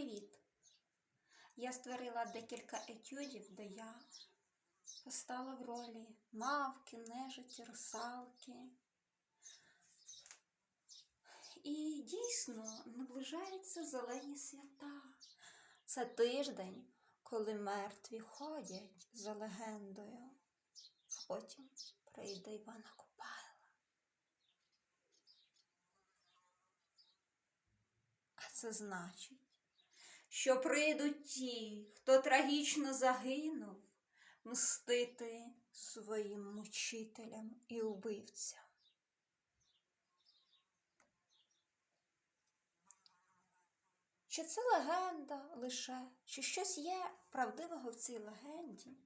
привіт! Я створила декілька етюдів, де я постала в ролі мавки, нежиті, русалки. І дійсно наближаються зелені свята. Це тиждень, коли мертві ходять за легендою, а потім прийде Івана Купайла. А це значить, що прийдуть ті, хто трагічно загинув, мстити своїм мучителям і убивцям. Чи це легенда лише, чи щось є правдивого в цій легенді?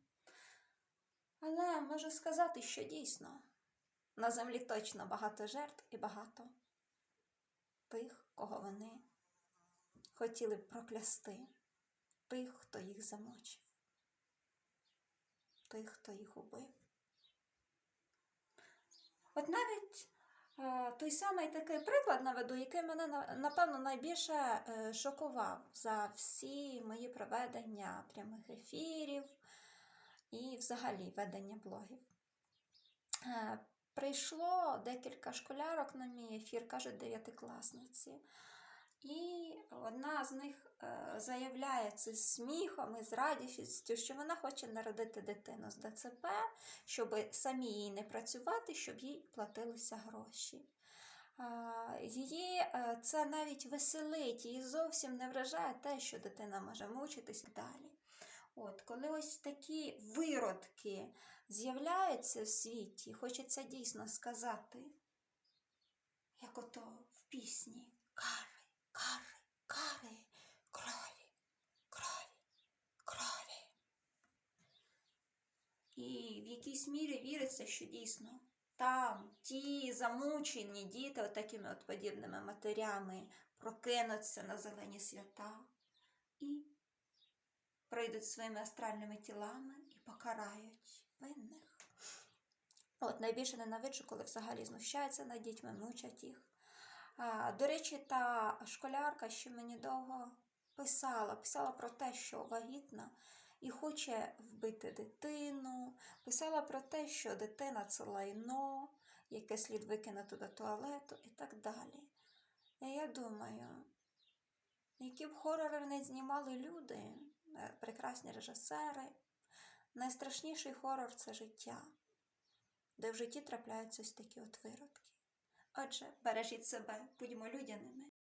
Але можу сказати, що дійсно на землі точно багато жертв і багато тих, кого вони хотіли б проклясти, тих, хто їх замочив, тих, хто їх убив. От навіть е, той самий такий приклад наведу, який мене напевно найбільше е, шокував за всі мої проведення прямих ефірів і взагалі ведення блогів. Е, Прийшло декілька школярок на мій ефір, кажуть, дев'ятикласниці. І одна з них е, заявляє це сміхом і з радістю, що вона хоче народити дитину з ДЦП, щоб самі їй не працювати, щоб їй платилися гроші. Її е, це навіть веселить, її зовсім не вражає те, що дитина може мучитись далі. От, коли ось такі виродки з'являються в світі, хочеться дійсно сказати, як ото в пісні якійсь мірі віриться, що дійсно там ті замучені діти, от такими от подібними матерями, прокинуться на зелені свята і прийдуть своїми астральними тілами і покарають винних. От найбільше ненавиджу, коли взагалі знущаються над дітьми, мучать їх. А, до речі, та школярка, що мені довго писала, писала про те, що вагітна і хоче вбити дитину, писала про те, що дитина це лайно, яке слід викинути до туалету і так далі. І я думаю, які б хорори не знімали люди, е, прекрасні режисери, найстрашніший хорор це життя, де в житті трапляються ось такі от виродки. Отже, бережіть себе, будьмо людяними.